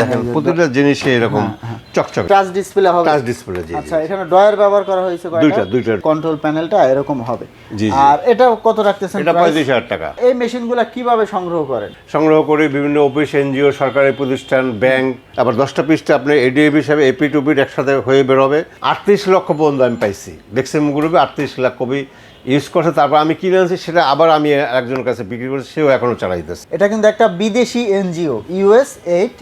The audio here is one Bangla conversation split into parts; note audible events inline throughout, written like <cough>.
দেখেন, প্রতিটা জিনিসে এরকম চকচক। টাচ ডিসপ্লে হবে। টাচ ডিসপ্লে জি। আচ্ছা এখানে ডয়ার ব্যবহার করা হয়েছে দুইটা, দুইটা। কন্ট্রোল প্যানেলটা এরকম হবে। জি। আর এটা কত রাখতেছেন এটা টাকা। এই মেশিনগুলো কীভাবে সংগ্রহ করেন? সংগ্রহ করে বিভিন্ন অফিস এনজিও সরকারি প্রতিষ্ঠান ব্যাংক আবার দশটা পিসটা আপনি এডিএফ হিসাবে এপি টুপির একসাথে হয়ে বেরোবে। আটত্রিশ লক্ষ পর্যন্ত আমি পাইছি। দেখছেন গ্রুপে আটত্রিশ লাখ কবি ইউজ করছে তারপর আমি কিনে আনছি সেটা আবার আমি একজনের কাছে বিক্রি করছি সেও এখনও চালাইতেছে। এটা কিন্তু একটা বিদেশি এনজিও ইউএস এইট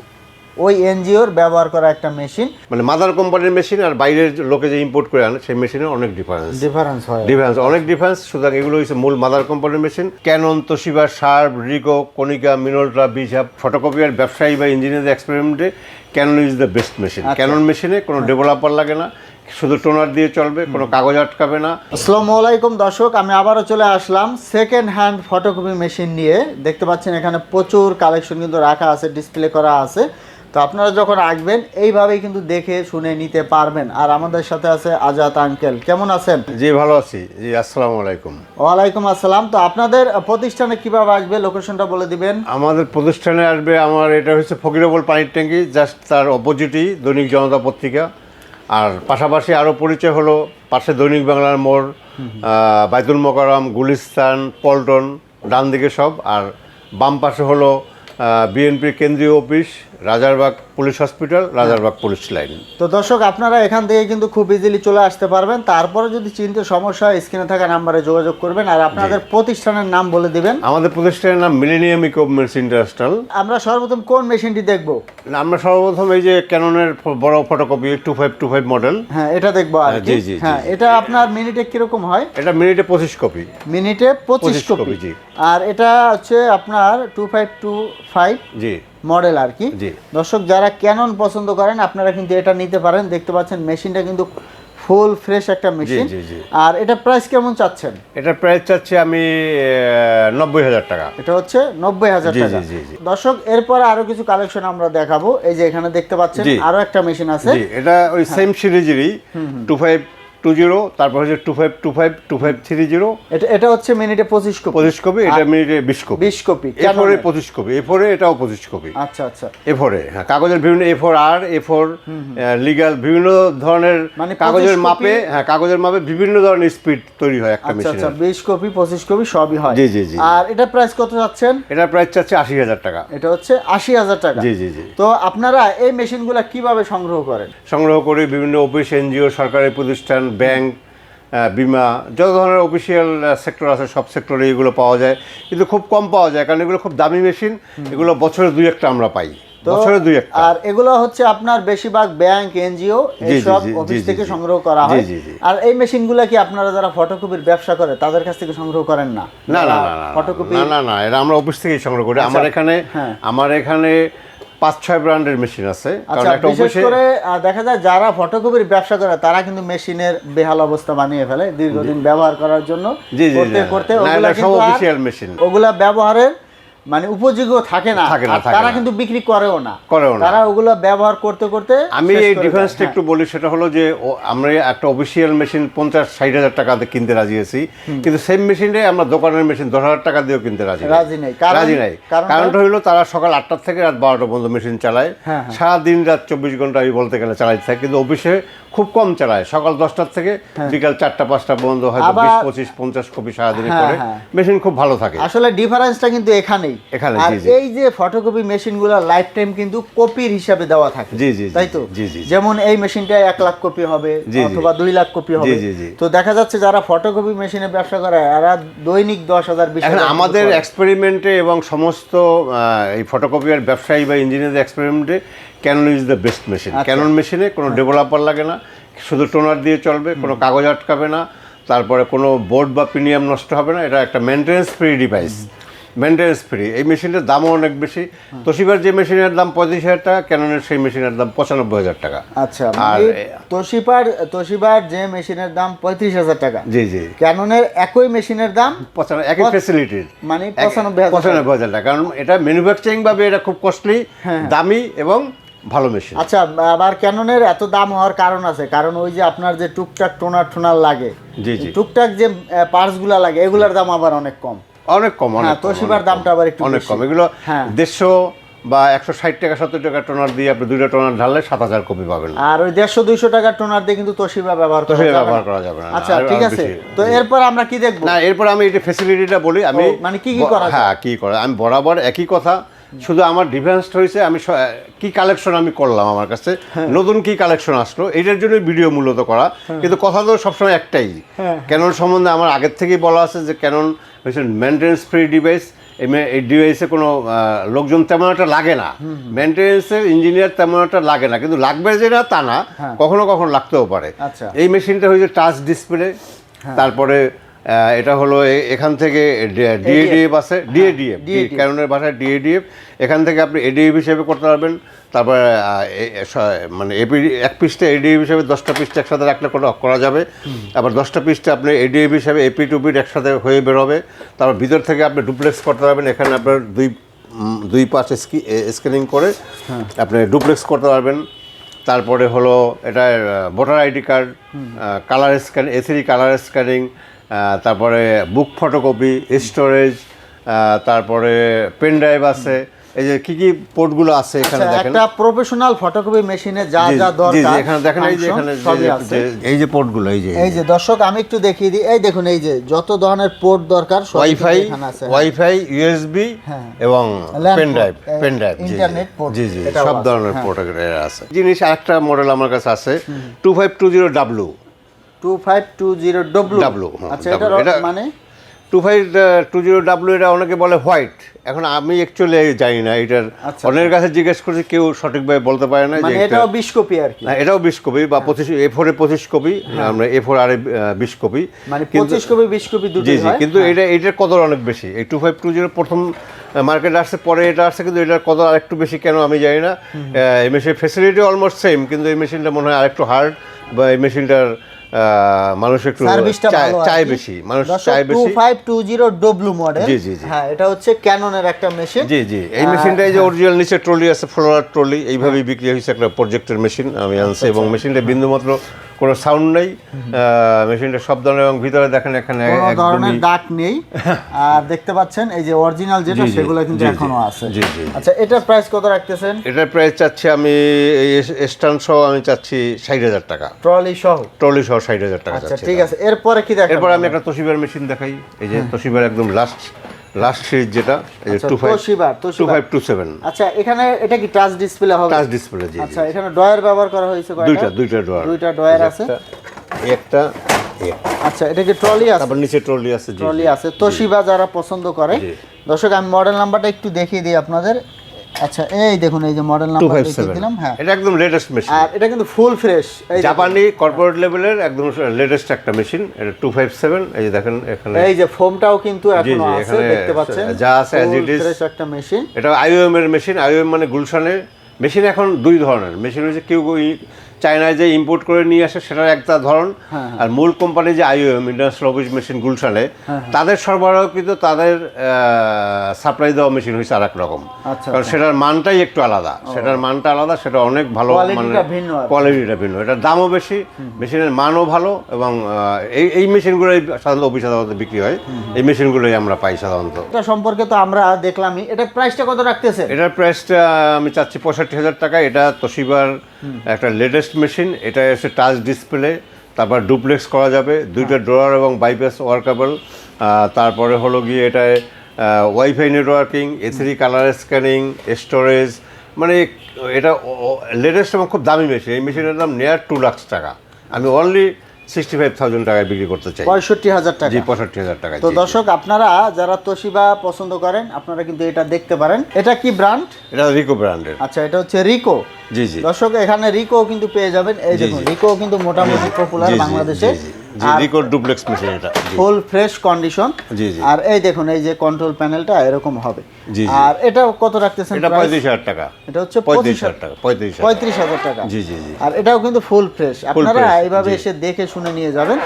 ওই এনজিওর ব্যবহার করা একটা মেশিন। মানে মাদার কোম্পানির মেশিন আর বাইরের লোকে যে ইম্পোর্ট করে আনে সেই মেশিনের অনেক ডিফারেন্স ডিফারেন্স হয়। ডিফারেন্স অনেক ডিফারেন্স সুতরাং এগুলো হচ্ছে মূল মাদার কোম্পানির machine Canon Toshiba Sharp Ricoh Konica Minolta বিজাব photocopier ব্যবসায়ী বা engineer এক্সপেরিমেন্টে Canon is the best machine Canon মেশিনে কোনো ডেভেলপার লাগে না। শুধু টোনার দিয়ে চলবে কোনো কাগজ আটকাবে না। আসসালামু আলাইকুম দর্শক আমি আবারও চলে আসলাম সেকেন্ড হ্যান্ড ফটোকপি মেশিন নিয়ে। দেখতে পাচ্ছেন এখানে প্রচুর কালেকশন কিন্তু রাখা আছে ডিসপ্লে করা আছে। তো আপনারা যখন আসবেন এইভাবেই কিন্তু দেখে শুনে নিতে পারবেন। আর আমাদের সাথে আছে আজাদ আঙ্কেল কেমন আছেন? জি ভালো আছি। জি আসসালামু আলাইকুম। ওয়ালাইকুম আসসালাম। তো আপনাদের প্রতিষ্ঠানে কীভাবে আসবে? লোকেশনটা বলে দিবেন। আমাদের প্রতিষ্ঠানে আসবে আমার এটা হচ্ছে ফকিরবল পানির ট্যাঙ্কি জাস্ট তার অপোজিটই দৈনিক জনতা পত্রিকা। আর পাশাপাশি আরও পরিচয় হলো পাশে দৈনিক বাংলার মোড় বাইতুল মোকারম গুলিস্তান পল্টন ডান দিকে সব। আর বাম পাশে হলো বিএনপির কেন্দ্রীয় office Rajarbag police hospital Rajarbag police line. তো দর্শক আপনারা এখান থেকে কিন্তু খুব ইজিলি চলে আসতে পারবেন। তারপরে যদি চিনতে সমস্যা হয় স্ক্রিনে থাকা নাম্বারে যোগাযোগ করবেন আর আপনাদের প্রতিষ্ঠানের নাম বলে দিবেন। আমাদের প্রতিষ্ঠানের নাম মিলেনিয়াম ইকুইপমেন্টস ইন্টারন্যাশনাল আমরা সর্বপ্রথম কোন মেশিনটি দেখব? আমরা সর্বপ্রথম এই যে ক্যাননের বড় photocopy two five two five model হ্যাঁ এটা দেখব আর হ্যাঁ, জি, জি, হ্যাঁ এটা আপনার মিনিটে কীরকম হয়? এটা মিনিটে পঁচিশ কপি মিনিটে পঁচিশ 25 কপি কপি, জি। আর এটা হচ্ছে আপনার টু ফাইভ টু ফাইভ জি। মডেল আর কি। দর্শক যারা ক্যানন পছন্দ করেন আপনারা কিন্তু এটা নিতে পারেন। দেখতে পাচ্ছেন মেশিনটা কিন্তু ফুল ফ্রেশ একটা মেশিন। আর এটা প্রাইস কেমন চাচ্ছেন? এটা প্রাইস চাচ্ছি আমি নব্বই হাজার টাকা। এটা হচ্ছে নব্বই হাজার টাকা। দর্শক এরপরে আরও কিছু কালেকশন আমরা দেখাবো। এই যে এখানে দেখতে পাচ্ছেন আরও একটা মেশিন আছে। এটা ওই সেম সিরিজেরই টু ফাইভ টু জিরো তারপর হচ্ছে two five two five two five three zero. এটা এটা হচ্ছে মিনিটে পঁচিশ কপি। পঁচিশ কপি এটা মিনিটে বিশ কপি। বিশ কপি এ ফোরে পঁচিশ কপি এ ফোরে এটাও পঁচিশ কপি। আচ্ছা আচ্ছা। এ ফোরে হ্যাঁ কাগজের বিভিন্ন এ ফোর আর এ ফোর লিগাল বিভিন্ন ধরনের মানে কাগজের মাপে হ্যাঁ কাগজের মাপে বিভিন্ন ধরনের স্পিড তৈরি হয় একটা আচ্ছা মেশিনে আচ্ছা বিশ কপি পঁচিশ কপি সবই হয়। জি, জি, জি। আর এটা প্রাইস কত যাচ্ছেন? এটার প্রাইস চাচ্ছে আশি হাজার টাকা। এটা হচ্ছে আশি হাজার টাকা। জি জি জি। তো আপনারা এই মেশিনগুলো কীভাবে সংগ্রহ করেন? সংগ্রহ করে বিভিন্ন অফিস এনজিও সরকারি প্রতিষ্ঠান ব্যাংক বিমা যত ধরনের অফিসিয়াল সেক্টর আছে সব সেক্টরে এগুলো পাওয়া যায়। কিন্তু খুব কম পাওয়া যায় কারণ এগুলো খুব দামি মেশিন এগুলো বছরে দুই একটা আমরা পাই। বছরে দুই একটা। আর এগুলো হচ্ছে আপনার বেশিরভাগ ব্যাংক এনজিও জি, এইসব অফিস থেকে সংগ্রহ করা হয়। আর এই মেশিনগুলো কি আপনারা যারা ফটোকপির ব্যবসা করে তাদের কাছ থেকে সংগ্রহ করেন না? না না না ফটোকপি না না না এটা আমরা অফিস থেকেই সংগ্রহ করি। আমার এখানে হ্যাঁ। আমার এখানে পাঁচ ছয় ব্র্যান্ডের মেশিন আছে আচ্ছা বিশেষ করে দেখা যায় যারা ফটোকপির ব্যবসা করে তারা কিন্তু মেশিনের বেহাল অবস্থা বানিয়ে ফেলে দীর্ঘদিন ব্যবহার করার জন্য। করতে করতে। ওগুলা ব্যবহারের মানে উপযোগ্য থাকে না থাকে না, তারা কিন্তু বিক্রি করেও না করেও না। তারা ওগুলো ব্যবহার করতে করতে আমি এই ডিফারেন্সটা একটু বলি সেটা হলো যে আমরা একটা অফিসিয়াল মেশিন পঞ্চাশ ষাট হাজার টাকাতে কিনতে রাজি আছি কিন্তু সেম মেশিনটাই আমরা দোকানের মেশিন দশ হাজার টাকা দিয়েও কিনতে রাজি রাজি নেই। রাজি নাই কারণটা? হলো তারা সকাল আটটার থেকে রাত বারোটা পর্যন্ত মেশিন চালায় হ্যাঁ, হ্যাঁ। সারাদিন রাত চব্বিশ ঘণ্টা আমি বলতে গেলে চালাইতে থাকে কিন্তু অফিসে খুব কম চালায় সকাল দশটার থেকে বিকাল চারটা পাঁচটা পর্যন্ত হয়তো হ্যাঁ। বিশ পঁচিশ পঞ্চাশ কপি সারাদিনে হ্যাঁ, করে হ্যাঁ। মেশিন খুব ভালো থাকে আসলে ডিফারেন্সটা কিন্তু এখানেই এখানে, আর। এই যে ফটোকপি মেশিনগুলো লাইফ টাইম কিন্তু কপির হিসাবে দেওয়া থাকে জি, জি, জি, তাই তো। যেমন এই মেশিনটা এক লাখ কপি হবে। অথবা দুই লাখ কপি হবে। তো দেখা যাচ্ছে যারা ফটোকপি মেশিনে ব্যবসা করে এরা দৈনিক দশ হাজার বিশ আমাদের এক্সপেরিমেন্টে এবং সমস্ত এই ফটোকপিয়ার ব্যবসায়ী বা engineer এক্সপেরিমেন্টে Canon is the best machine. Canon মেশিনে কোনো ডেভেলপার লাগে না শুধু টোনার দিয়ে চলবে কোনো কাগজ আটকাবে না তারপরে কোনো বোর্ড বা প্রিমিয়াম নষ্ট হবে না এটা একটা maintenance free device maintenance free এই মেশিনের দামও অনেক বেশি। তোশিবার যে মেশিনের দাম পঁয়ত্রিশ হাজার টাকা ক্যাননের সেই মেশিনের দাম পঁচানব্বই হাজার টাকা। আচ্ছা আর মানে তোশিবার তোশিবার যে মেশিনের দাম পঁয়ত্রিশ হাজার টাকা। জি জি। ক্যাননের একই মেশিনের দাম পঁচানব্বই একই ফেসিলিটির মানে পঁচানব্বই পঁচানব্বই হাজার টাকা। কারণ এটা ম্যানুফ্যাকচারিং ভাবে এটা খুব কস্টলি দামি এবং ভালো মেশিন আচ্ছা আবার ক্যাননের এত দাম হওয়ার কারণ আছে। কারণ ওই যে আপনার যে টুকটাক টোনার টোনার লাগে জি, জি। টুকটাক যে পার্টসগুলা লাগে এগুলার দাম আবার অনেক কম। অনেক কম অনেক হ্যাঁ, তোশিবার দামটা আবার একটু অনেক কম। এগুলো হ্যাঁ। দেড়শো বা একশো ষাট টাকা সত্তর টাকা টোনার দিয়ে আপনি দুইটা টোনার ঢাললে সাত হাজার কপি পাবেন। আর ওই দেড়শো দুইশো টাকার টোনার দিয়ে কিন্তু তোশিবা ব্যবহার করা তোশিবা যাবে ব্যবহার করা যাবে না। আচ্ছা ঠিক আছে। তো এরপর আমরা কি দেখব? না এরপর আমি এটা ফেসিলিটিটা বলি আমি মানে কি কি করা হ্যাঁ কি করা আমি বরাবর একই কথা শুধু আমার ডিফারেন্সটা হয়েছে আমি কি কালেকশন আমি করলাম আমার কাছে হ্যাঁ। নতুন কি কালেকশন আসলো এটার জন্য ভিডিও মূলত করা কিন্তু কথা তো সবসময় একটাই হ্যাঁ। ক্যানন সম্বন্ধে আমার আগের থেকেই বলা আছে যে ক্যানন হচ্ছে মেনটেন্স ফ্রি ডিভাইস এই ডিভাইসে কোনো লোকজন তেমন একটা লাগে না মেনটেন্সের ইঞ্জিনিয়ার তেমন একটা লাগে না কিন্তু লাগবে যে না তা না হ্যাঁ। কখনো কখনো লাগতেও পারে আচ্ছা। এই মেশিনটা হয়েছে টাচ ডিসপ্লে তারপরে এটা হলো এখান থেকে ডিএডিএফ আছে ডিএডিএফ DADF ক্যাননের ভাষায় ডিএডিএফ এখান থেকে আপনি এডিএফ হিসেবে করতে পারবেন। তারপরে মানে এপি এক পিসটা এডিএফ হিসেবে দশটা পিসটা একসাথে রাখলে করা- করা যাবে। আবার দশটা পিসটা আপনি এডিএফ হিসেবে এপি টু পিট একসাথে হয়ে বেরোবে। তারপর ভিতর থেকে আপনি ডুপ্লেক্স করতে পারবেন। এখানে আপনার দুই দুই পাশ স্ক্যানিং করে আপনি ডুপ্লেক্স করতে পারবেন। তারপরে হলো এটা voter ID card colour scan ACD colour scanning তারপরে বুক ফটোকপি স্টোরেজ তারপরে পেন ড্রাইভ আছে। এই যে কি কি পোর্টগুলো আছে এখানে আচ্ছা, দেখেন? একটা প্রফেশনাল ফটোকপি মেশিনে যা যা দরকার এখানে দেখেন এই যে এখানে এই যে পোর্টগুলো এই যে এই যে দর্শক আমি একটু দেখিয়ে দিই। এই দেখুন এই যে যত ধরনের পোর্ট দরকার ওয়াইফাই এখানে আছে। ওয়াইফাই ইউএসবি হ্যাঁ। এবং pen drive pen drive internet port, জি জি সব ধরনের হ্যাঁ। পোর্ট আছে। জিনিস আরেকটা মডেল আমার কাছে আছে। Two five two zero W two five two zero W হ্যাঁ, আচ্ছা এটা মানে? Two five two zero W এটা অনেকে বলে হোয়াইট এখন আমি অ্যাকচুয়ালি জানি না এটার আচ্ছা। অনেকের কাছে জিজ্ঞেস করছি কেউ সঠিকভাবে বলতে পারে না যে মানে এটাও বিশ কপি আর কি। এটাও বিশ কপি বা পঁচিশ এ ফোরে পঁচিশ কপি আমরা এ ফোর আরে বিশ কপি মানে পঁচিশ কপি বিশ কপি জি জি হ্যাঁ। কিন্তু এটা এটার কদর অনেক বেশি। এই টু ফাইভ টু জিরো প্রথম মার্কেটে আসছে পরে এটা আসছে কিন্তু এটার কদর আরেকটু বেশি কেন আমি জানি না। এই মেশিন ফেসিলিটি অলমোস্ট সেম কিন্তু এই মেশিনটা মনে হয় আরেকটু হার্ড বা এই মেশিনটার মানুষ একটু চায়- বেশি মানুষ চায় বেশি। Five two zero W model জি, জি। হ্যাঁ এটা হচ্ছে ক্যাননের একটা মেশিন জি জি। এই মেশিনটা যে অরিজিনাল নিচে ট্রলি আছে ফ্লোরার ট্রলি এইভাবেই বিক্রি হয়েছে একটা প্রজেক্টের মেশিন আমি আনছি এবং মেশিনটা বিন্দুমাত্র কোনো সাউন্ড নেই। মেশিনটা সব ধরনের এবং ভিতরে দেখেন এখানে কোনো ধরনের দাগ নেই। <laughs> আর দেখতে পাচ্ছেন এই যে অরিজিনাল যেটা সেগুলো কিন্তু এখনও আছে। জি, জি। আচ্ছা এটার প্রাইস কত রাখতেছেন? এটার প্রাইস চাচ্ছি আমি এই স্ট্যান্ড সহ আমি চাচ্ছি ষাট হাজার টাকা। ট্রলি সহ? ট্রলি সহ ষাট হাজার টাকা আচ্ছা ঠিক আছে। এরপরে কি দেখেন এরপর আমি একটা তোশিবার মেশিন দেখাই। এই যে তোশিবার একদম লাস্ট লাস্ট সিরিজ যেটা আচ্ছা, two five two five two seven আচ্ছা এখানে এটা কি টাচ ডিসপ্লে হবে? টাচ ডিসপ্লে জি। আচ্ছা এখানে ডয়ার ব্যবহার করা হয়েছে কয়টা? দুইটা দুইটা ড্রয়ার। দুইটা ডয়ার আছে। একটা আচ্ছা এটা কি ট্রলি আছে? তারপর নিচে ট্রলি আছে জি ট্রলি। আছে। তোশিবা যারা পছন্দ করে দর্শক আমি মডেল নাম্বারটা একটু দেখিয়ে দিই আপনাদের। আচ্ছা এই দেখুন এই যে মডেল নাম্বার দিলাম হ্যাঁ। এটা একদম লেটেস্ট মেশিন আর এটা কিন্তু ফুল ফ্রেশ এই জাপানি কর্পোরেট লেভেলের একদম লেটেস্ট একটা মেশিন এটা টু ফাইভ সেভেন এই যে দেখেন এখানে। এই যে ফোমটাও কিন্তু এখনও আছে দেখতে পাচ্ছেন। যা আছে as ইট ইজ ফ্রেশ একটা মেশিন এটা আইওএম এর মেশিন আইওএম মানে গুলশানের মেশিন এখন দুই ধরনের। মেশিন হচ্ছে কেউ চায়নায় যে ইম্পোর্ট করে নিয়ে আসে সেটার একটা ধরন। আর মূল কোম্পানি যে আইওএম ইন্ডাস্ট্রিয়াল অফিস মেশিন গুলশানে তাদের সরবরাহ কিন্তু তাদের সাপ্লাই দেওয়া মেশিন হয়েছে আর এক রকম। আচ্ছা, কারণ সেটার মানটাই একটু আলাদা। সেটার মানটা আলাদা সেটা অনেক ভালো মানে। কোয়ালিটিটা ভিন্ন এটার দামও বেশি মেশিনের মানও ভালো এবং এই এই মেশিনগুলোই সাধারণত অফিস সাধারণত বিক্রি হয়। এই মেশিনগুলোই আমরা পাই সাধারণত। এটা সম্পর্কে তো আমরা দেখলামই। এটা প্রাইসটা কত রাখতেছে এটার প্রাইসটা আমি চাচ্ছি পঁয়ষট্টি হাজার টাকা। এটা তোশিবার একটা লেটেস্ট মেশিন এটা এসে টাচ ডিসপ্লে তারপর ডুপ্লেক্স করা যাবে দুইটা ড্রয়ার এবং বাইপাস ওয়ার্কাবল তারপরে হলো গিয়ে এটায় WiFi networking ACD colour scanning storage মানে এটা লেটেস্ট এবং খুব দামি মেশিন এই মেশিনের দাম নেয়ার টু লাখ টাকা। আমি অনলি সিক্সটি ফাইভ থাউজেন্ড টাকায় বিক্রি করতে চাই। পঁয়ষট্টি হাজার টাকা। জি পঁয়ষট্টি হাজার টাকা তো দর্শক আপনারা যারা তোশিবা পছন্দ করেন আপনারা কিন্তু এটা দেখতে পারেন। এটা কি ব্র্যান্ড এটা রিকো ব্র্যান্ডের। আচ্ছা এটা হচ্ছে রিকো। জি জি। দর্শক এখানে রিকো কিন্তু পেয়ে যাবেন। এই দেখুন রিকো কিন্তু মোটামুটি পপুলার বাংলাদেশে। ডুপ্লেক্স মেশিন এটা। ফুল ফ্রেশ কন্ডিশন জি, জি। আর এই দেখুন এই যে কন্ট্রোল প্যানেলটা এরকম হবে। জি। আর এটা কত রাখতেছেন এটা price? পঁয়ত্রিশ হাজার টাকা। এটা হচ্ছে পঁয়ত্রিশ হাজার টাকা পঁয়ত্রিশ হাজার পঁয়ত্রিশ হাজার টাকা। জি, জি, জি। আর এটাও কিন্তু ফুল ফ্রেশ আপনারা এইভাবে এসে দেখে শুনে নিয়ে যাবেন।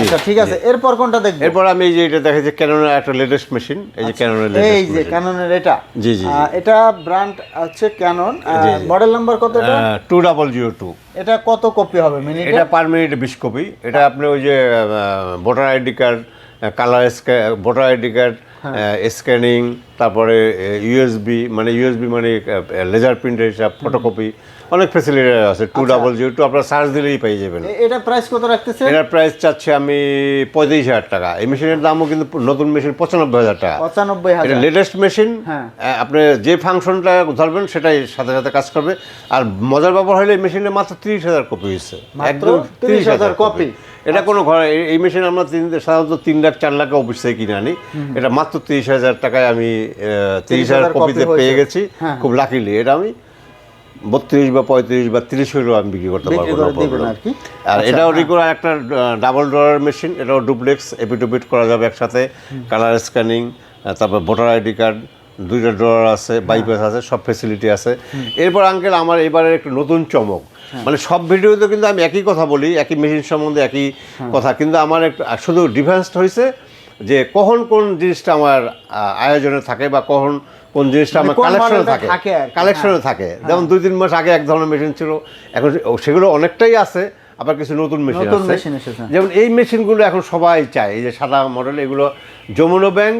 আচ্ছা ঠিক আছে। এরপর কোনটা দেখবেন এরপর আমি এই যে এটা দেখা যাচ্ছে ক্যাননের একটা লেটেস্ট মেশিন এই যে ক্যাননের আচ্ছা, এই যে ক্যাননের এটা। জি, জি। এটা ব্র্যান্ড হচ্ছে ক্যানন। মডেল নাম্বার কত এটা টু ডাবল জিরো টু এটা কত কপি হবে? মিনিটে? এটা পার মিনিটে বিশ কপি এটা আপনি ওই যে voter ID card colour voter ID card. Scanning তারপরে ইউএসবি মানে ইউএসবি মানে লেজার প্রিন্টের হিসাব ফটোকপি অনেক ফেসিলিটি আছে টু ডাবল জিরো টু আপনার সার্চ দিলেই পেয়ে যাবেন। এটা প্রাইস কত রাখতেছে এটার প্রাইস চাচ্ছি আমি পঁয়ত্রিশ হাজার টাকা। এই মেশিনের দামও কিন্তু নতুন মেশিন পঁচানব্বই হাজার টাকা। পঁচানব্বই হাজার। লেটেস্ট মেশিন হ্যাঁ। আপনি যে ফাংশনটা ধরবেন সেটাই সাথে সাথে কাজ করবে। আর মজার ব্যাপার হলে এই মেশিনে মাত্র তিরিশ হাজার কপি হয়েছে। একদম তিরিশ হাজার কপি এটা কোনো ঘরে এই- মেশিন আমরা তিন সাধারণত তিন লাখ চার লাখ অফিস থেকে কিনে আনি। এটা মাত্র তিরিশ হাজার টাকায় আমি তিরিশ হাজার 30,000 কপিতে পেয়ে গেছি। হ্যাঁ। খুব লাকিলি এটা আমি। বত্রিশ বা পঁয়ত্রিশ বা তিরিশ হলেও আমি বিক্রি করতে পারব problem। আর আচ্ছা, এটাও হ্যাঁ। রিকোয়ার একটা ডাবল ডোরার মেশিন এটাও ডুপ্লেক্স এপিটোপিট করা যাবে একসাথে কালার স্ক্যানিং তারপর ভোটার আইডি কার্ড দুইটা ড্রয়ার আছে বাইপাস আছে সব ফেসিলিটি আছে এরপর আঙ্কেল আমার এবারের একটু নতুন চমক হ্যাঁ। মানে সব ভিডিওতে কিন্তু আমি একই কথা বলি একই মেশিন সম্বন্ধে একই হ্যাঁ। কথা কিন্তু আমার একটু শুধু ডিফারেন্স হয়েছে যে কখন কোন জিনিসটা আমার আয়োজনে থাকে বা কখন কোন জিনিসটা মানে আমার কালেকশনে থাকে। কালেকশনে থাকে। যেমন দুই তিন মাস আগে এক ধরনের মেশিন ছিল। এখন সেগুলো অনেকটাই আছে আবার কিছু নতুন মেশিন আছে। যেমন এই মেশিনগুলো এখন সবাই চায় এই যে সাদা মডেল এগুলো যমুনা ব্যাংক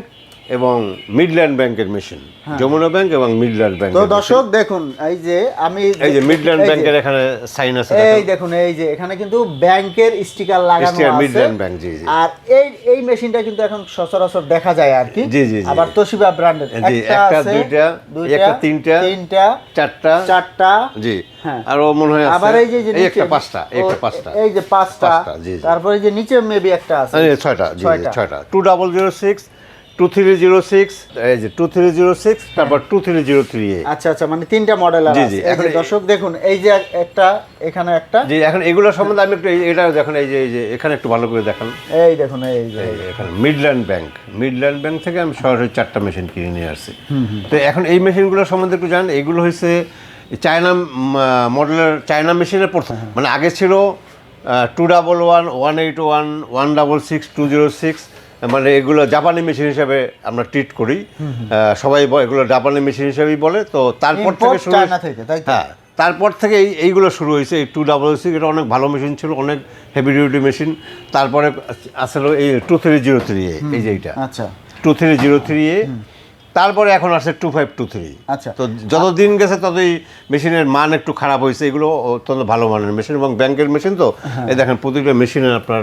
এবং মিডল্যান্ড ব্যাংকের মেশিন যমুনা ব্যাংক এবং মিডল্যান্ড ব্যাংক তো দর্শক দেখুন এই যে আমি এই যে মিডল্যান্ড ব্যাংকের এখানে সাইন আছে এই দেখুন এই যে এখানে কিন্তু ব্যাংকের স্টিকার লাগানো আছে Midland Bank, জি, জি। আর এই এই মেশিনটা কিন্তু এখন সচরাচর দেখা যায় আর কি জি, জি। আবার তোশিবা ব্র্যান্ডের জি, একটা, দুইটা, একটা, তিনটা, তিনটা চারটা চারটা জি হ্যাঁ। আর ও মনে হয় আছে- আবার এই যে একটা পাঁচটা একটা পাঁচটা এই যে পাঁচটা। তারপরে যে নিচে মেবি একটা আছে ছয়টা। ছয়টা two double zero six two three zero six এই যে টু থ্রি জিরো সিক্স তারপর টু থ্রি জিরো থ্রি আচ্ছা আচ্ছা মানে তিনটা মডেল জি, আছে। জি, এখন- দর্শক দেখুন এই যে একটা এখানে একটা। জি এখন এগুলো সম্বন্ধে আমি একটু এটা দেখুন এই যে এই যে এখানে একটু ভালো করে দেখান। এই দেখুন এই যে এই যে। এখানে মিডল্যান্ড ব্যাংক মিডল্যান্ড ব্যাংক থেকে আমি সরাসরি চারটা মেশিন কিনে নিয়ে আসছি। তো এখন এই মেশিনগুলো সম্বন্ধে একটু জানেন। এগুলো হয়েছে চায়না মডেলের চায়না মেশিনের প্রথম। মানে আগে ছিল two double one one eight one one double six two zero six মানে এগুলো জাপানি মেশিন হিসাবে আমরা ট্রিট করি। সবাই এগুলো জাপানি মেশিন হিসাবেই বলে। তো তারপর থেকে শুরু হ্যাঁ তারপর থেকে এই এইগুলো শুরু হয়েছে। এই টু ডাবল সিক্স এটা অনেক ভালো মেশিন ছিল অনেক হেভি ডিউটি মেশিন তারপরে আসলে এই two three zero three A এই যে এইটা। আচ্ছা। Two three zero three A তারপরে এখন আসে টু ফাইভ টু থ্রি আচ্ছা। তো যত দিন গেছে ততই মেশিনের মান একটু খারাপ হয়েছে। এগুলো অত্যন্ত ভালো মানের মেশিন এবং ব্যাংকের মেশিন তো। হ্যাঁ। এই দেখেন প্রতিটা মেশিনের আপনার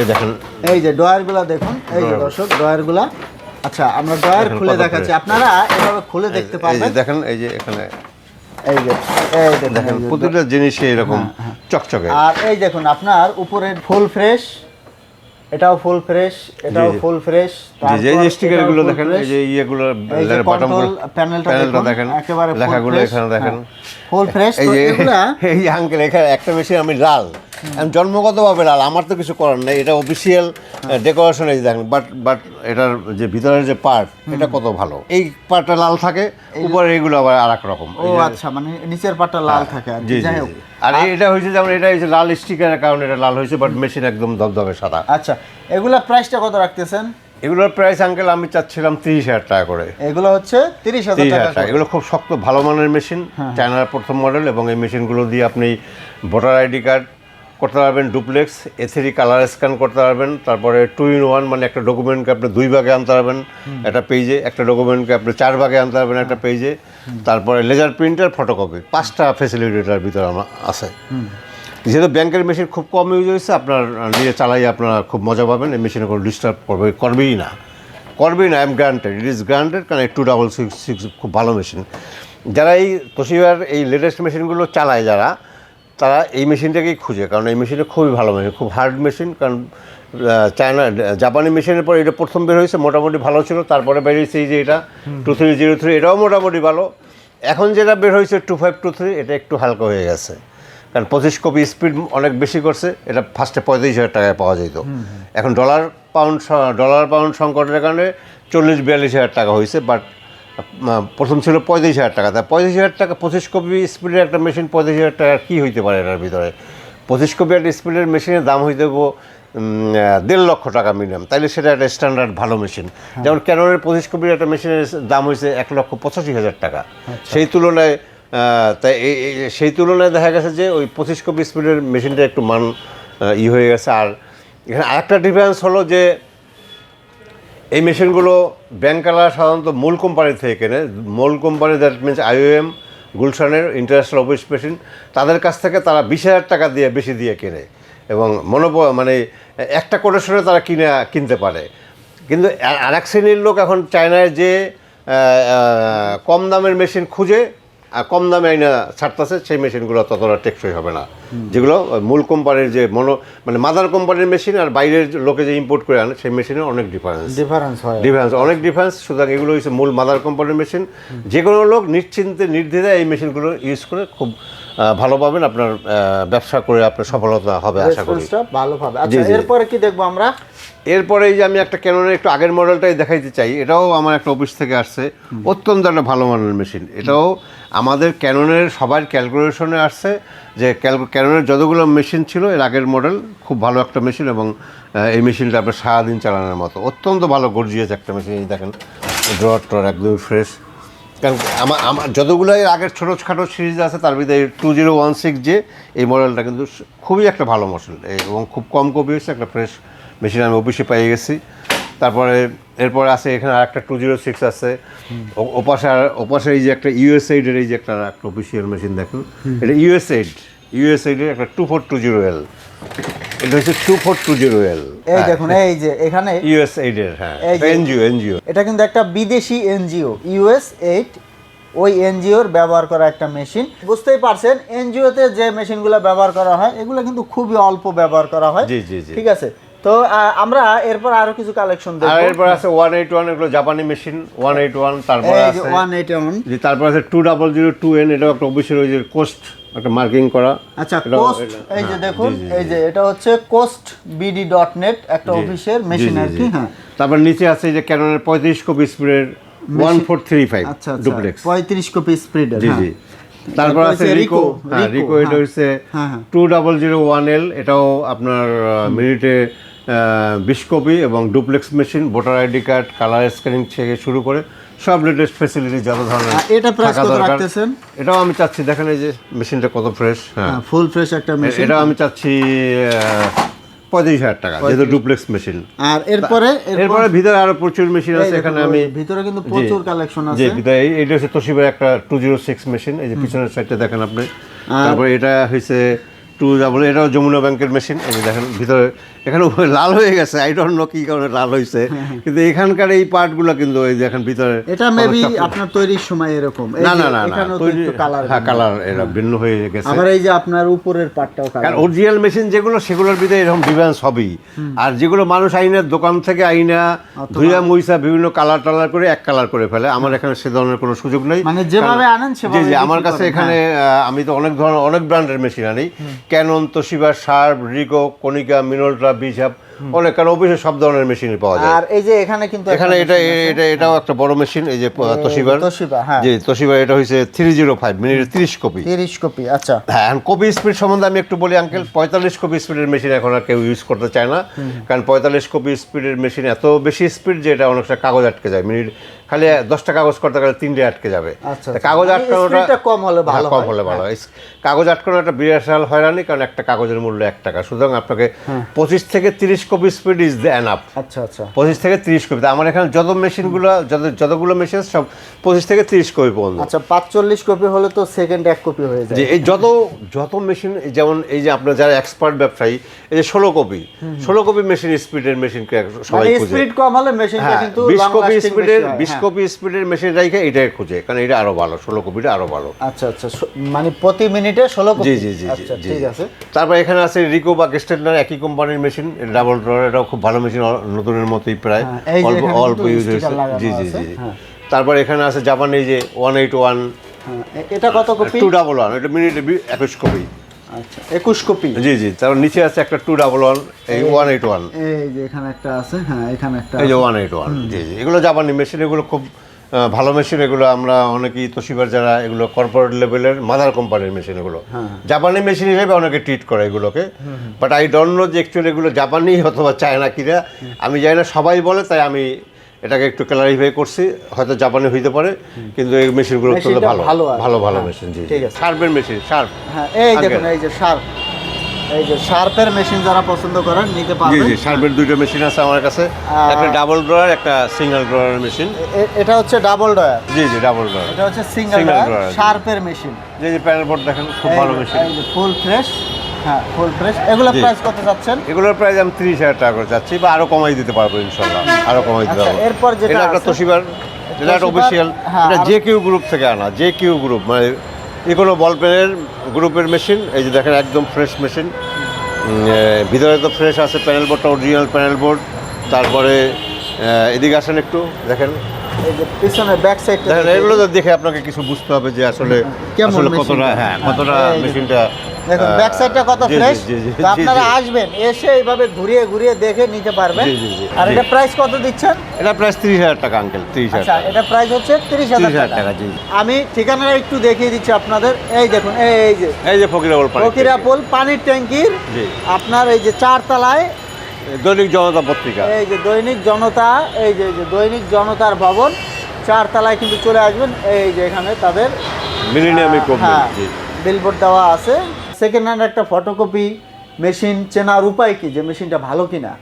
এই দেখেন। এই যে ডয়ারগুলো দেখুন এই যে দর্শক ডয়ারগুলো আচ্ছা আমরা ডয়ার খুলে দেখাচ্ছি। আপনারা এভাবে খুলে দেখতে পারবেন। দেখেন এই যে এখানে। এই যে এই দেখেন প্রতিটা জিনিসে এরকম হ্যাঁ, চকচকে। আর এই দেখুন আপনার উপরের ফুল ফ্রেশ এটাও ফুল ফ্রেশ এটাও ফুল ফ্রেশ যে যে স্টিকারগুলো দেখেন এই যে ইয়েগুলো control প্যানেলটা দেখেন একেবারে লেখাগুলো এখানে দেখেন। ফুল ফ্রেশ fresh, এই যে <laughs> এই আঙ্কেল এখানে একটা বেশি আমি লাল। জন্মগতভাবে লাল আমার তো কিছু করার নেই এটা অফিসিয়াল ডেকোরেশন এই দেখেন বাট বাট এটার যে ভিতরের যে পার্ট এটা কত ভালো। এই পার্টটা লাল থাকে উপরে এগুলো আবার আর এক রকম। ও আচ্ছা মানে নিচের পাটটা লাল থাকে আর জি যাই হোক। আর এটা হয়েছে যেমন এটা হয়েছে লাল স্টিকারের কারণে এটা লাল হয়েছে বাট মেশিন একদম দবদবে সাদা। আচ্ছা এগুলা প্রাইসটা কত রাখতেছেন? এগুলোর প্রাইস আঙ্কেল আমি চাচ্ছিলাম তিরিশ হাজার টাকা করে। এগুলো হচ্ছে তিরিশ হাজার টাকা এগুলো খুব শক্ত ভালো মানের মেশিন হ্যাঁ, চায়নার প্রথম মডেল এবং এই মেশিনগুলো দিয়ে আপনি ভোটার আইডি কার্ড করতে পারবেন duplex A three colour scan করতে পারবেন তারপরে টু ইন ওয়ান মানে একটা ডকুমেন্টকে আপনি দুই ভাগে আনতে পারবেন একটা পেজে একটা ডকুমেন্টকে আপনি চার ভাগে আনতে পারবেন একটা পেজে তারপরে লেজার প্রিন্টার ফটোকপি পাঁচটা ফ্যাসিলিটিটার ভিতরে আমার আছে। যেহেতু ব্যাংকের মেশিন খুব কম ইউজ হয়েছে আপনার নিয়ে চালাই আপনারা খুব মজা পাবেন এই মেশিনে কোনো ডিস্টার্ব করবে করবেই না। করবেই না I am granted it is granted কারণ টু ডাবল সিক্স সিক্স খুব ভালো মেশিন যারা এই তোশিবার এই লেটেস্ট মেশিনগুলো চালায় যারা তারা এই মেশিনটাকেই খুঁজে কারণ এই মেশিনটা খুবই ভালো মেশিন খুব হার্ড মেশিন কারণ চায়না জাপানি মেশিনের পর এটা প্রথম বের হয়েছে মোটামুটি ভালো ছিল তারপরে বেরিয়েছে এই যে এটা টু থ্রি জিরো থ্রি এটাও মোটামুটি ভালো। এখন যেটা বের হয়েছে টু ফাইভ টু থ্রি এটা একটু হালকা হয়ে গেছে কারণ পঁচিশ কপি স্পিড অনেক বেশি করছে এটা ফার্স্টে পঁয়ত্রিশ হাজার টাকায় পাওয়া যেত। এখন ডলার পাউন্ড ডলার পাউন্ড সংকটের কারণে চল্লিশ বিয়াল্লিশ হাজার টাকা হয়েছে বাট প্রথম ছিল পঁয়ত্রিশ হাজার টাকা। তা পঁয়ত্রিশ হাজার টাকা পঁচিশ কপি স্পিডের একটা মেশিন পঁয়ত্রিশ হাজার টাকা কী হইতে পারে এটার ভিতরে? পঁচিশ কপি একটা স্পিডের মেশিনের দাম হইতে আহ, দেড় লক্ষ টাকা মিনিমাম তাইলে সেটা একটা স্ট্যান্ডার্ড ভালো মেশিন যেমন ক্যাননের পঁচিশ কপির একটা মেশিনের দাম হয়েছে এক লক্ষ পঁচাশি হাজার টাকা। সেই তুলনায় তাই সেই তুলনায় দেখা গেছে যে ওই পঁচিশ কপি স্পিডের মেশিনটা একটু মান ই হয়ে গেছে। আর এখানে আরেকটা ডিফারেন্স হলো যে এই মেশিনগুলো ব্যাংকালা সাধারণত মূল কোম্পানি থেকে কেনে। মূল কোম্পানি দ্যাট মিনস আইওএম গুলশানের ইন্টারন্যাশনাল অফিস মেশিন তাদের কাছ থেকে তারা বিশ হাজার টাকা দিয়ে বেশি দিয়ে কেনে এবং মনোপ মানে একটা কোটেশনে তারা কিনে, কিনতে পারে। কিন্তু আর- এক শ্রেণির লোক এখন চায়নায় যে কম দামের মেশিন খুঁজে কম দামে আইনা ছাড়তেছে সেই মেশিনগুলো ততটা টেকসই হবে না। যেগুলো মূল কোম্পানির যে মনো মানে মাদার কোম্পানির মেশিন আর বাইরের লোকে যে ইম্পোর্ট করে আনে সেই মেশিনে অনেক ডিফারেন্স ডিফারেন্স হয়। ডিফারেন্স অনেক ডিফারেন্স সুতরাং এগুলো হচ্ছে মূল মাদার কোম্পানির মেশিন। যে কোনো লোক নিশ্চিন্তে নির্দ্বিধায় এই মেশিনগুলো ইউজ করে খুব ভালো পাবেন। আপনার ব্যবসা করে আপনার সফলতা হবে আশা করি। ভালো পাবে। আচ্ছা এরপরে কি দেখব আমরা? এরপরে এই যে আমি একটা ক্যাননের একটু আগের মডেলটাই দেখাইতে চাই। এটাও আমার একটা অফিস থেকে আসছে। অত্যন্ত একটা ভালো মানের মেশিন এটাও আমাদের ক্যাননের, সবার ক্যালকুলেশনে আসছে যে ক্যাননের যতগুলো মেশিন ছিল, এর আগের মডেল খুব ভালো একটা মেশিন এবং এই মেশিনটা আপনার সারাদিন চালানোর মতো। অত্যন্ত ভালো গর্জিয়েছে একটা মেশিন, এই দেখেন। ড্রয়ার ট্রয়ার একদমই ফ্রেশ কারণ আমার আমার যতগুলো এর আগের ছোটো খাটো সিরিজ আছে, তার ভিতরে টু জিরো ওয়ান সিক্স যে এই মডেলটা কিন্তু খুবই একটা ভালো মডেল এবং খুব কম কপি হয়েছে, একটা ফ্রেশ মেশিন আমি অফিসে পেয়ে গেছি। তারপরে এরপরে আছে এখানে আরেকটা টু জিরো সিক্স আছে। ওপাশে আর ওপাশে এই যে একটা ইউএসএইডের এই যে একটা একটা অফিসিয়াল মেশিন দেখুন। এটা ইউএসএইড ইউএসএইডের একটা two four two zero L এটা হচ্ছে two four two zero L এই দেখুন এই যে এখানে ইউএসএইডের হ্যাঁ। এনজিও এনজিও এটা কিন্তু একটা বিদেশি এনজিও ইউএস এইট ওই এনজিওর ব্যবহার করা একটা মেশিন বুঝতেই পারছেন এনজিওতে যে মেশিনগুলো ব্যবহার করা হয় এগুলো কিন্তু খুবই অল্প ব্যবহার করা হয়। জি, জি, জি। ঠিক আছে? তো আমরা এরপর আরও কিছু কালেকশন দেখব। আর এরপর আছে ওয়ান এইট ওয়ান এগুলো জাপানি মেশিন ওয়ান এইট ওয়ান তারপরে এই যে আছে ওয়ান এইট ওয়ান যে তারপর আছে two double zero two N এটাও একটা অফিসের ওই যে কোস্ট একটা মার্কিং করা। আচ্ছা কোস্ট এই যে হ্যাঁ, দেখুন জি, জি, এই যে এটা হচ্ছে কোস্ট বিডি ডট নেট একটা অফিসের মেশিন জি, আর কি হ্যাঁ। তারপর নিচে আছে এই যে ক্যাননের পঁয়ত্রিশ কপি স্প্রের ওয়ান ফোর থ্রি ফাইভ আচ্ছা ডুপ্লেক্স পঁয়ত্রিশ কপি স্প্রিডার জি জি। তারপর আছে রিকো হ্যাঁ রিকো এটা হচ্ছে হ্যাঁ, হ্যাঁ। Two double zero one L এটাও আপনার মিনিটে বিশ কপি এবং duplex machine voter ID card colour scanning থেকে শুরু করে সব লেটেস্ট ফেসিলিটি যত ধরনের এটা থাকা কত রাখতেছেন? এটাও আমি চাচ্ছি দেখেন এই যে মেশিনটা কত ফ্রেশ হ্যাঁ। ফুল ফ্রেশ একটা মেশিন এটাও আমি চাচ্ছি পঁয়ত্রিশ হাজার টাকা যেহেতু ডুপ্লেক্স মেশিন আর এরপরে এরপরে? ভিতরে আরও প্রচুর মেশিন আছে এখানে আমি ভিতরে কিন্তু প্রচুর কালেকশন আছে। ভিতরে এইটা হচ্ছে তোশিবার একটা টু জিরো সিক্স মেশিন এই যে পিছনের সাইডটা দেখেন আপনি। তারপরে এটা হচ্ছে টু ডাবল এটাও যমুনা ব্যাংকের মেশিন এই যে দেখেন ভিতরে এখানে লাল হয়ে গেছে। আই ডোন্ট নো কি কারণে লাল হয়েছে কিন্তু এখানকার এই পার্টগুলো কিন্তু এই দেখেন ভিতরে এটা মেবি আপনার তৈরির সময় এরকম। না না না না। তো একটু কালার হ্যাঁ কালার এরা ভিন্ন হয়ে গেছে। আবার এই যে আপনার উপরের পার্টটাও কালার কারণ অরিজিনাল মেশিন যেগুলো সেগুলোর ভিতরে এরকম ডিফারেন্স হবেই। আর যেগুলো মানুষ আইনের দোকান থেকে আইনা ধুইয়া মুইসা বিভিন্ন কালার টালার করে এক কালার করে ফেলে। আমার এখানে সে ধরনের কোনো সুযোগ নেই। মানে যেভাবে আনেন জি সেভাবে জি আমার কাছে এখানে আহ, আমি তো অনেক ধরনের অনেক ব্র্যান্ডের মেশিন আনি। Canon Toshiba Sharp Ricoh Konica Minolta বিশাপ অনেক কারণ অফিসে সব ধরনের মেশিন পাওয়া যায়। আর এই যে এখানে কিন্তু এখানে এটা এটা এটাও একটা বড় মেশিন এই যে তোশিবার তোশিবা, হ্যাঁ। জি তোশিবার এটা মিনিটে কপি। তিরিশ কপি আচ্ছা। হ্যাঁ কপি স্পিড সম্বন্ধে আমি একটু বলি আঙ্কেল পঁয়তাল্লিশ কপি স্পিডের মেশিন এখন আর কেউ ইউজ করতে চায় না। কারণ পঁয়তাল্লিশ কপি স্পিডের মেশিন এত বেশি স্পিড যে এটা অনেকটা কাগজ আটকে যায়। মিনিট খালি দশটা কাগজ করতে গেলে তিনটে আটকে যাবে। আচ্ছা, আচ্ছা। কাগজ মানে আটকানোটা কম হলে হ্যাঁ, ভালো কম হলে ভালো কাগজ আটকানো একটা বিরাশাল হয়রানি কারণ একটা কাগজের মূল্য এক টাকা। সুতরাং আপনাকে পঁচিশ থেকে তিরিশ কপি স্পিড ইজ দ্য অ্যানাপ আচ্ছা আচ্ছা। পঁচিশ থেকে তিরিশ কপি আমার এখানে যত মেশিনগুলো যত যতগুলো মেশিন সব পঁচিশ থেকে তিরিশ কপি পর্যন্ত। আচ্ছা পাঁচচল্লিশ কপি হলে তো সেকেন্ড এক কপি হয়ে যায়। এই যত যত মেশিন যেমন এই যে আপনার যারা এক্সপার্ট ব্যবসায়ী এই যে ষোলো কপি ষোলো কপি মেশিন স্পিডের মেশিনকে সবাই মানে স্পিড কম হলে মেশিনটা হ্যাঁ কিন্তু বিশ কপি স্পিডের বিশ হ্যাঁ। কপি স্পিডের মেশিন রাইখে এটাই খুঁজে কারণ এটা আরও ভালো ষোলো কপিটা আরও ভালো। আচ্ছা আচ্ছা মানে প্রতি মিনিটে ষোলো কপি? জি জি জি আচ্ছা ঠিক আছে। তারপর এখানে আছে রিকো বা গেস্টেটনার একই কোম্পানির মেশিন ডাবল ড্রয়ার এটাও খুব ভালো মেশিন নতুনের মতোই প্রায়। হ্যাঁ, এই অল্প অল্প ইউজ হয়েছে জি জি জি। হ্যাঁ। তারপর এখানে আছে জাপানি যে ওয়ান এইট ওয়ান এটা কত কপি? টু ডাবল ওয়ান এটা মিনিটে একুশ কপি। আচ্ছা একুশ কপি। জি জি তারপর নিচে আছে একটা টু ডাবল ওয়ান এই ওয়ান এইট ওয়ান এই যে এখানে একটা আছে হ্যাঁ এখানে একটা এই যে ওয়ান এইট ওয়ান জি জি এগুলো জাপানি মেশিন এগুলো খুব ভালো মেশিন এগুলো আমরা অনেকেই তোশিবার যারা এগুলো কর্পোরেট লেভেলের মাদার কোম্পানির মেশিন এগুলো। জাপানি মেশিন হিসেবে অনেকে ট্রিট করে এগুলোকে। বাট আই ডোন্ট নো যে অ্যাকচুয়ালি এগুলো জাপানি অথবা চায়না কিনা। আমি জানি না সবাই বলে তাই আমি এটাকে একটু ক্লারিফাই করছি হয়তো জাপানি হইতে পারে কিন্তু এই মেশিনগুলো অত্যন্ত ভালো ভালো ভালো ভালো হ্যাঁ, মেশিন জি ঠিক আছে। শার্পের মেশিন শার্প হ্যাঁ এই দেখুন এই যে শার্প এই যে শার্পের মেশিন যারা পছন্দ করেন নিতে জি পারবেন জি জি শার্পের দুইটা মেশিন আছে আমার কাছে। একটা ডাবল ড্রয়ার একটা সিঙ্গেল ড্রয়ারের মেশিন এটা হচ্ছে ডাবল ড্রয়ার জি জি ডাবল ড্রয়ার এটা হচ্ছে সিঙ্গেল জি। শার্পের মেশিন যে যে প্যানেল বোর্ড দেখেন খুব ভালো মেশিন ফুল ফ্রেশ হ্যাঁ ফুল ফ্রেশ এগুলো জি। প্রাইস কত যাচ্ছেন? এগুলোর প্রাইস আমি তিরিশ হাজার টাকা করে চাচ্ছি বা আরও কমাই দিতে পারব ইনশাল্লাহ। আরও কমাই দিতে আচ্ছা, পারব। এরপর যেটা একটা তোশিবার এটা একটা অফিসিয়াল হ্যাঁ, এটা আর- যে কিউ গ্রুপ থেকে আনা কিউ গ্রুপ মানে বল পেনের গ্রুপের মেশিন এই যে দেখেন একদম ফ্রেশ মেশিন ভিতরে তো ফ্রেশ আছে প্যানেল বোর্ডটা অরিজিনাল প্যানেল বোর্ড তারপরে এদিকে আসেন একটু দেখেন। পিছনে ব্যাক দেখেন এগুলো তো দেখে আপনাকে কিছু বুঝতে হবে যে আসলে আসলে কতটা হ্যাঁ কতটা মেশিনটা দেখুন ব্যাক সাইডটা কত ফ্রেশ তো আপনারা আসবেন এসে এইভাবে ঘুরিয়ে ঘুরিয়ে দেখে নিতে পারবেন। আর এটা প্রাইস কত দিচ্ছেন? এটা প্রাইস তিরিশ হাজার টাকা আঙ্কেল তিরিশ হাজার আচ্ছা এটা প্রাইস হচ্ছে তিরিশ 30,000 হাজার টাকা, জি। আমি ঠিকানাটা একটু দেখিয়ে দিচ্ছি আপনাদের। এই দেখুন এই যে। এই যে ফকিরাবল পানি ফকিরাপুল পানির ট্যাঙ্কির জি। আপনার এই যে চার তলায় দৈনিক জনতা পত্রিকা। এই যে দৈনিক জনতা এই যে এই যে দৈনিক জনতার ভবন চার তলায় কিন্তু চলে আসবেন। এই যে এখানে তাদের মিলিনিয়ামে হ্যাঁ বিলবোর্ড দেওয়া আছে। সেকেন্ড হ্যান্ড একটা ফটোকপি মেশিন চেনার উপায় কি? যে মেশিনটা ভালো কিনা?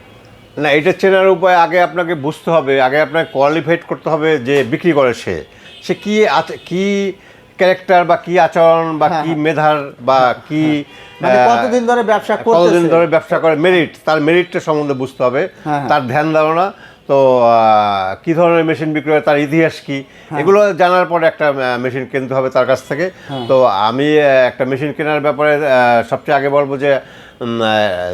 না এটা চেনার উপায় আগে আপনাকে বুঝতে হবে আগে আপনাকে কোয়ালিফাইড করতে হবে যে বিক্রি করে সে। সে কি আছে কি ক্যারেক্টার বা কি আচরণ বা হ্যাঁ, কি হ্যাঁ। মেধার বা কি মানে কতদিন ধরে ব্যবসা কতদিন ধরে ব্যবসা করে? মেরিট তার মেরিটটা সম্বন্ধে বুঝতে হবে। হ্যাঁ, হ্যাঁ। তার ধ্যান ধারণা তো কি ধরনের মেশিন বিক্রি হয় তার ইতিহাস কি? হ্যাঁ। এগুলো জানার পরে একটা মেশিন কিনতে হবে তার কাছ থেকে। হ্যাঁ। তো আমি একটা মেশিন কেনার ব্যাপারে সবচেয়ে আগে বলব যে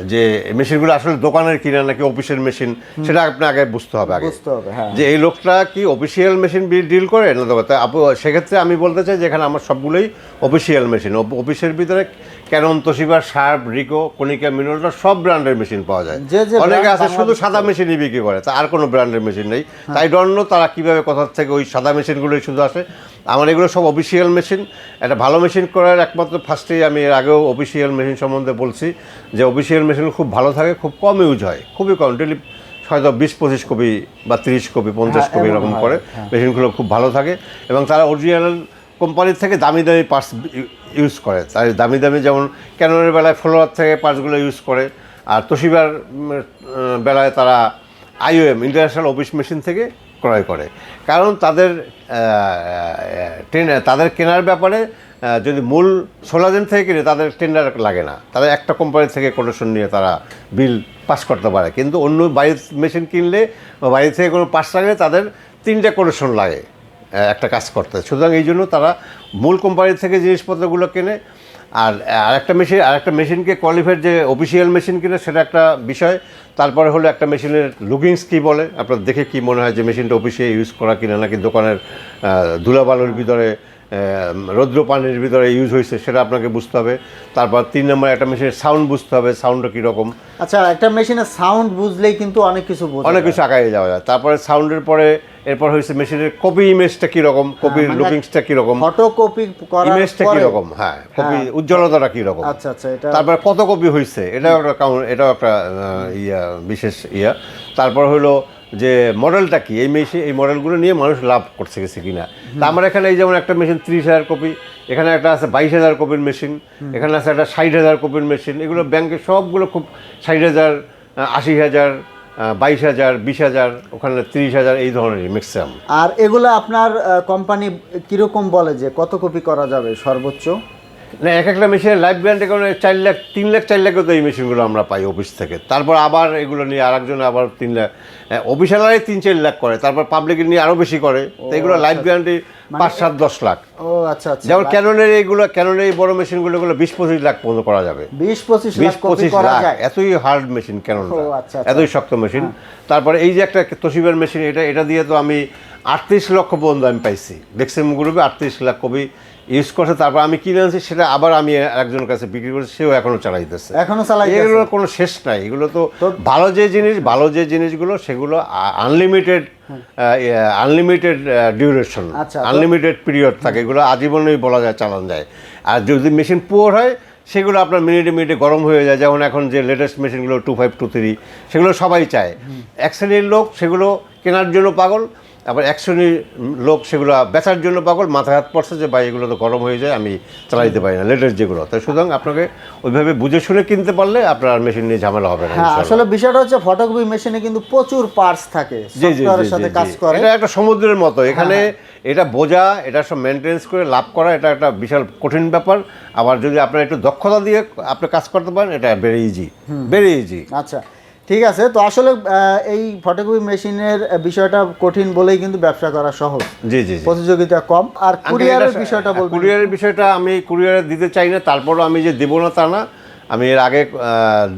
যে মেশিনগুলো আসলে দোকানের কিনা নাকি অফিসের মেশিন সেটা আপনি আগে বুঝতে হবে আগে। বুঝতে হবে হ্যাঁ। যে এই লোকটা কি অফিসিয়াল মেশিন ডিল করে? না তো আপু সেক্ষেত্রে আমি বলতে চাই যে এখানে আমার সবগুলোই অফিসিয়াল মেশিন অফিসের ভিতরে Canon Toshiba Sharp Ricoh Konica Minolta সব ব্র্যান্ডের মেশিন পাওয়া যায়। অনেকে আছে শুধু সাদা মেশিনই বিক্রি করে তা আর কোনো ব্র্যান্ডের মেশিন নেই। তাই ডন্য তারা কীভাবে কোথা থেকে ওই সাদা মেশিনগুলোই শুধু আসে আমার এগুলো সব অফিসিয়াল মেশিন একটা ভালো মেশিন করার একমাত্র ফার্স্টেই আমি এর আগেও অফিসিয়াল মেশিন সম্বন্ধে বলছি যে অফিসিয়াল মেশিন খুব ভালো থাকে খুব কম ইউজ হয় খুবই কম ডেলি হয়তো বিশ পঁচিশ কপি বা তিরিশ কপি পঞ্চাশ হ্যাঁ, কপি এরকম করে হ্যাঁ। মেশিনগুলো খুব ভালো থাকে এবং তারা অরিজিনাল কোম্পানির থেকে দামি দামি পার্টস ইউজ করে। তাই দামি দামি যেমন ক্যাননের বেলায় ফলোয়ার থেকে পার্টসগুলো ইউজ করে আর আহ, বেলায় তারা আইওএম ইন্টারন্যাশনাল অফিস মেশিন থেকে ক্রয় করে। কারণ তাদের তাদের কেনার ব্যাপারে যদি মূল সোলাজেন থেকে কিনে তাদের টেন্ডার লাগে না। তাদের একটা কোম্পানি থেকে কোটেশন নিয়ে তারা বিল পাস করতে পারে। কিন্তু অন্য বাইরের মেশিন কিনলে বাইরে থেকে কোনো পাস লাগলে তাদের তিনটে কোটেশন লাগে। একটা কাজ করতে সুতরাং এই জন্য তারা মূল কোম্পানি থেকে জিনিসপত্রগুলো কেনে। আর আর একটা মেশিন আরেকটা মেশিনকে কোয়ালিফাইড যে অফিসিয়াল মেশিন কিনে, সেটা একটা বিষয়। তারপরে হলো একটা মেশিনের লুকিংস কী বলে? আপনার দেখে কি মনে হয় যে মেশিনটা অফিসে ইউজ করা কিনা নাকি দোকানের ধুলাবালুর ভিতরে রৌদ্র পানির ভিতরে ইউজ হয়েছে সেটা আপনাকে বুঝতে হবে। তারপর তিন নম্বর একটা মেশিনের সাউন্ড বুঝতে হবে সাউন্ডটা কীরকম। আচ্ছা একটা মেশিনের সাউন্ড বুঝলেই কিন্তু অনেক কিছু অনেক কিছু আগায় যাওয়া যায়। তারপরে সাউন্ডের পরে এরপর হয়েছে মেশিনের কপি ইমেজটা কীরকম কপির মানে লুকিংসটা কীরকম। ফটোকপি করার ইমেজটা কীরকম হ্যাঁ কপি হ্যাঁ। উজ্জ্বলতাটা কীরকম। আচ্ছা আচ্ছা এটা তারপর কত কপি হয়েছে এটাও একটা কাউন্ট এটাও একটা ইয়া বিশেষ ইয়া। তারপর হলো যে মডেলটা কি? এই মেশিন এই মডেলগুলো নিয়ে মানুষ লাভ করছে গেছে কিনা? তা আমার এখানে এই যেমন একটা মেশিন ত্রিশ হাজার কপি এখানে একটা আছে বাইশ হাজার কপির মেশিন এখানে আছে একটা ষাট হাজার কপির মেশিন এগুলো ব্যাংকে সবগুলো খুব ষাট হাজার আশি হাজার বাইশ হাজার বিশ হাজার ওখানে তিরিশ হাজার এই ধরনের ম্যাক্সিমাম আর এগুলো আপনার কোম্পানি কীরকম বলে যে কত কপি করা যাবে সর্বোচ্চ? না এক একটা মেশিনের লাইফ ব্র্যান্ড এখানে চার লাখ তিন লাখ চার লাখও তো এই মেশিনগুলো আমরা পাই অফিস থেকে। তারপর আবার এগুলো নিয়ে আরেকজন আবার তিন লাখ অফিসিয়ালারাই তিন চার লাখ করে তারপর পাবলিকের নিয়ে আরও বেশি করে। তো এগুলো লাইফ গ্যারান্টি পাঁচ সাত দশ লাখ। ও আচ্ছা আচ্ছা। যেমন ক্যাননের এইগুলো ক্যাননের এই বড় মেশিনগুলো এগুলো বিশ পঁচিশ লাখ পর্যন্ত করা যাবে। বিশ পঁচিশ বিশ পঁচিশ লাখ এতই হার্ড মেশিন ক্যানন আচ্ছা, আচ্ছা। এতই শক্ত মেশিন তারপরে এই যে একটা তোশিবের মেশিন এটা এটা দিয়ে তো আমি আটত্রিশ লক্ষ পর্যন্ত আমি পাইছি। দেখছি গ্রুপে আটত্রিশ লাখ কবি ইউজ করছে তারপর আমি কিনে আনছি সেটা আবার আমি একজনের কাছে বিক্রি করছি সেও এখনও চালাইতেছে। এখনও চালাই এগুলোর কোনো শেষ নাই এগুলো তো ভালো যে জিনিস ভালো যে জিনিসগুলো সেগুলো unlimited unlimited duration unlimited period থাকে এগুলো আজীবনই বলা যায় চালান যায়। আর যদি মেশিন পুয়ার হয় সেগুলো আপনার মিনিটে মিনিটে গরম হয়ে যায় যেমন এখন যে লেটেস্ট মেশিনগুলো টু ফাইভ টু থ্রি সেগুলো সবাই চায়। এক শ্রেণির লোক সেগুলো কেনার জন্য পাগল আবার এক শ্রেণির লোক সেগুলো বেচার জন্য পাগল মাথা হাত পড়ছে যে ভাই এগুলো তো গরম হয়ে যায় আমি চালাইতে পারি না লেটেস্ট যেগুলো। তো সুতরাং আপনাকে ওইভাবে বুঝে শুনে কিনতে পারলে আপনার মেশিন নিয়ে ঝামেলা হবে না হ্যাঁ আসলে বিষয়টা হচ্ছে ফটোকপি মেশিনে কিন্তু প্রচুর পার্টস থাকে সাথে কাজ করে। হ্যাঁ, এটা একটা সমুদ্রের মতো এখানে এটা বোঝা এটা সব মেনটেন্স করে লাভ করা এটা একটা বিশাল কঠিন ব্যাপার। আবার যদি আপনার একটু দক্ষতা দিয়ে আপনি কাজ করতে পারেন এটা ভেরি ইজি ভেরি ইজি আচ্ছা ঠিক আছে তো আসলে এই ফটোকপি মেশিনের বিষয়টা কঠিন বলেই কিন্তু ব্যবসা করা সহজ। জি জি প্রতিযোগিতা কম। আর কুরিয়ারের বিষয়টা বলবেন। কুরিয়ারের বিষয়টা আমি কুরিয়ারে দিতে চাই না তারপরও আমি যে দেবো না তা না। আমি এর আগে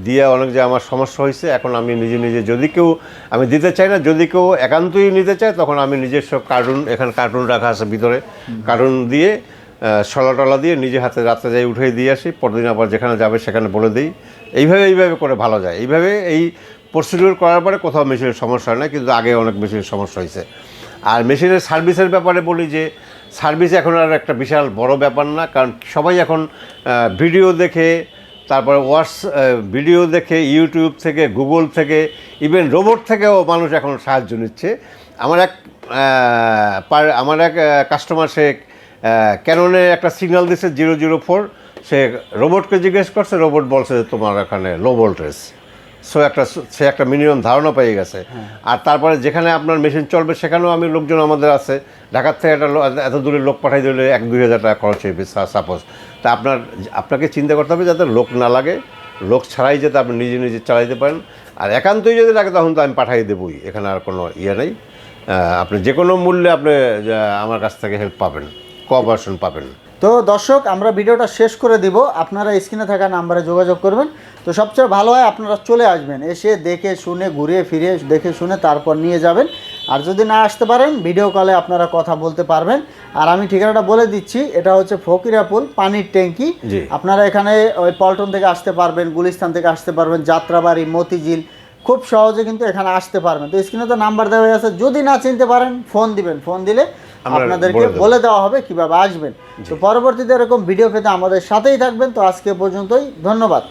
দিয়ে অনেক যে আমার সমস্যা হয়েছে এখন আমি নিজে নিজে যদি কেউ আমি দিতে চাই না যদি কেউ একান্তই নিতে চায় তখন আমি নিজস্ব কার্টুন এখানে কার্টুন রাখা আছে ভিতরে। কার্টুন দিয়ে শলা টলা দিয়ে নিজে হাতে রাত্রে যাই উঠে দিয়ে আসি, পরদিন আবার যেখানে যাবে সেখানে বলে দিই। এইভাবে এইভাবে করে ভালো যায়। এইভাবে এই প্রসিডিউর করার পরে কোথাও মেশিনের সমস্যা হয় না, কিন্তু আগে অনেক মেশিনের সমস্যা হয়েছে। আর মেশিনের সার্ভিসের ব্যাপারে বলি যে সার্ভিস এখন আর একটা বিশাল বড় ব্যাপার না, কারণ সবাই এখন ভিডিও দেখে, তারপরে ওয়াটস ভিডিও দেখে ইউটিউব থেকে গুগল থেকে ইভেন রোবট থেকেও মানুষ এখন সাহায্য নিচ্ছে। আমার এক আমার এক কাস্টমার সে ক্যাননে একটা সিগন্যাল দিচ্ছে জিরো জিরো ফোর। সে রোবটকে জিজ্ঞেস করছে রোবট বলছে যে তোমার এখানে লো ভোল্টেজ সো একটা সে একটা মিনিমাম ধারণা পেয়ে গেছে। আর তারপরে যেখানে আপনার মেশিন চলবে সেখানেও আমি লোকজন আমাদের আছে। ঢাকার থেকে একটা এত দূরে লোক পাঠাই দিলে এক দুই হাজার টাকা খরচ হয়ে সাপোজ তা আপনার আপনাকে চিন্তা করতে হবে যাতে লোক না লাগে। লোক ছাড়াই যাতে আপনি নিজে নিজে চালাইতে পারেন। আর একান্তই যদি লাগে তখন তো আমি পাঠাই দেবই। এখানে আর কোনো ইয়ে নেই। আপনি যে কোনো মূল্যে আপনি আমার কাছ থেকে হেল্প পাবেন। কোঅপারেশন পাবেন। তো দর্শক আমরা ভিডিওটা শেষ করে দিব। আপনারা স্ক্রিনে থাকা নাম্বারে যোগাযোগ করবেন। তো সবচেয়ে ভালো হয় আপনারা চলে আসবেন এসে দেখে শুনে ঘুরিয়ে ফিরে দেখে শুনে তারপর নিয়ে যাবেন। আর যদি না আসতে পারেন ভিডিও কলে আপনারা কথা বলতে পারবেন। আর আমি ঠিকানাটা বলে দিচ্ছি এটা হচ্ছে ফকিরাপুল পানির ট্যাঙ্কি। আপনারা এখানে ওই পল্টন থেকে আসতে পারবেন গুলিস্তান থেকে আসতে পারবেন যাত্রাবাড়ি মতিঝিল। খুব সহজে কিন্তু এখানে আসতে পারবেন। তো স্ক্রিনে তো নাম্বার দেওয়া হয়ে আছে। যদি না চিনতে পারেন ফোন দিবেন। ফোন দিলে আপনাদেরকে বলে দেওয়া হবে কীভাবে আসবেন। তো পরবর্তীতে এরকম ভিডিও পেতে আমাদের সাথেই থাকবেন। তো আজকে পর্যন্তই ধন্যবাদ।